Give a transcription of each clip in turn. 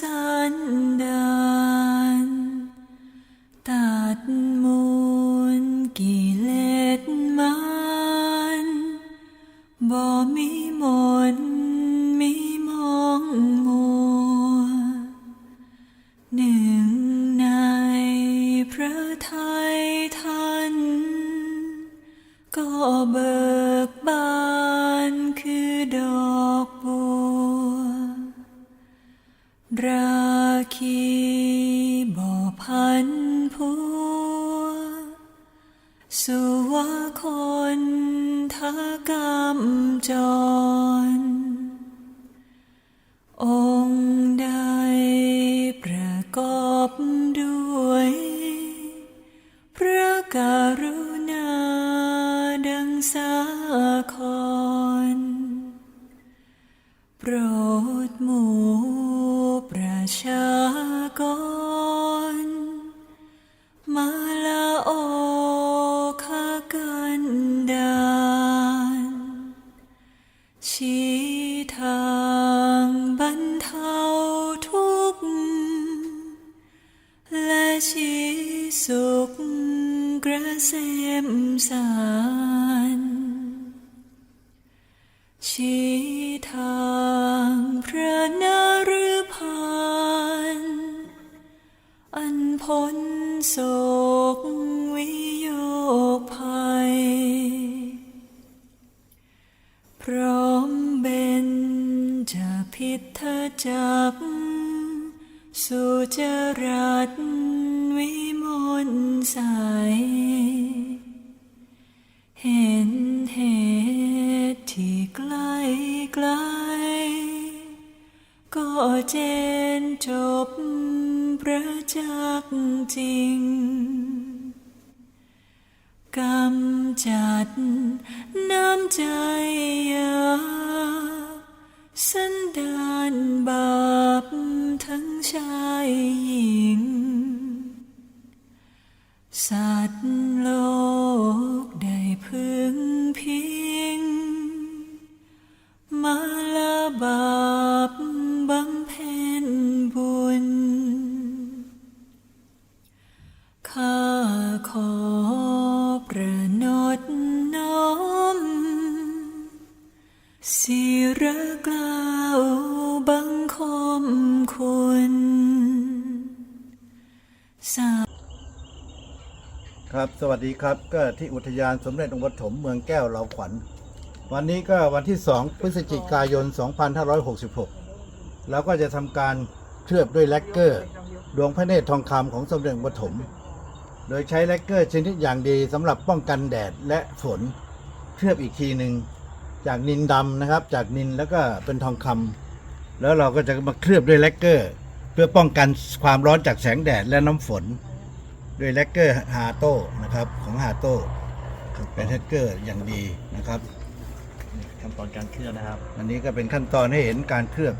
สันดานตัดมูลกิเลสมันบ่มีมน คีบ่อพันผัวสุวาคนทากรรมจร องค์ใดประกอบด้วย พระกรุณาดังสาครโปรดหมู่ากรมาลาโอคากันดานชี้ทางบรรเทาทุกข์และชี้สุขกระเสมสารชี้ พ้นโศกวิโยคภัย พร้อมเบนจะพิทจักรสุจรัตวิมลใส เห็นเหตุที่ไกล้ไกล ก็เจนจบ ประจักษ์จริงกำจัดน้ำใจยาสันดานบาปทั้งชายหญิง สัตว์โลกได้พึง สาครับ สวัสดีครับ ก็ที่อุทยานสมเด็จองค์ปฐมเมืองแก้วเราขวัญ วันนี้ก็วันที่ 2 พฤศจิกายน 2566เราก็จะทำการเคลือบด้วยแลกเกอร์ ดวงพระเนตรทองคำของสมเด็จองค์ปฐม โดยใช้แลกเกอร์ชนิดอย่างดีสำหรับป้องกันแดดและฝน เคลือบอีกทีหนึ่งจากนินดำนะครับ จากนินแล้วก็เป็นทองคำแล้วเราก็จะมาเคลือบด้วยแลกเกอร์ เพื่อป้องกันความร้อนจากแสงแดดและน้ำฝนด้วยแลกเกอร์ฮาโต้นะครับของฮาโต้เป็นแลกเกอร์อย่างดีนะครับ ขั้นตอนการเคลือบนะครับ อันนี้ก็เป็นขั้นตอนให้เห็นการเคลือบ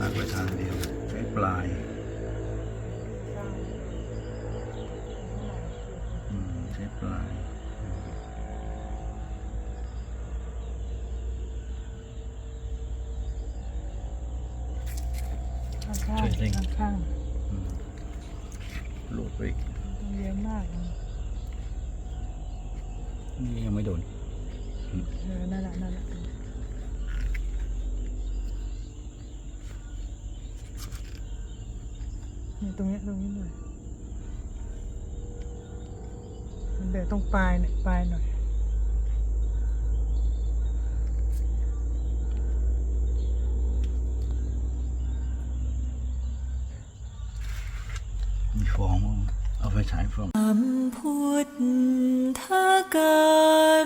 ลากไปทางเดียว ใช้ปลายอืมใช้ปลายข้างข้างช่วยเร่งข้างข้างลูดไปอีกต้องเยอะมากนะนี่ยังไม่โดนเออนั่นแหละนั่นแหละนี่ ตรงเนี้ยตรงนี้หน่อยมันเดี๋ยวต้องปลายเนี่ยปลายหน่อยมีฟองมั้งเอาไปฉายฟองคำพุทธการุณ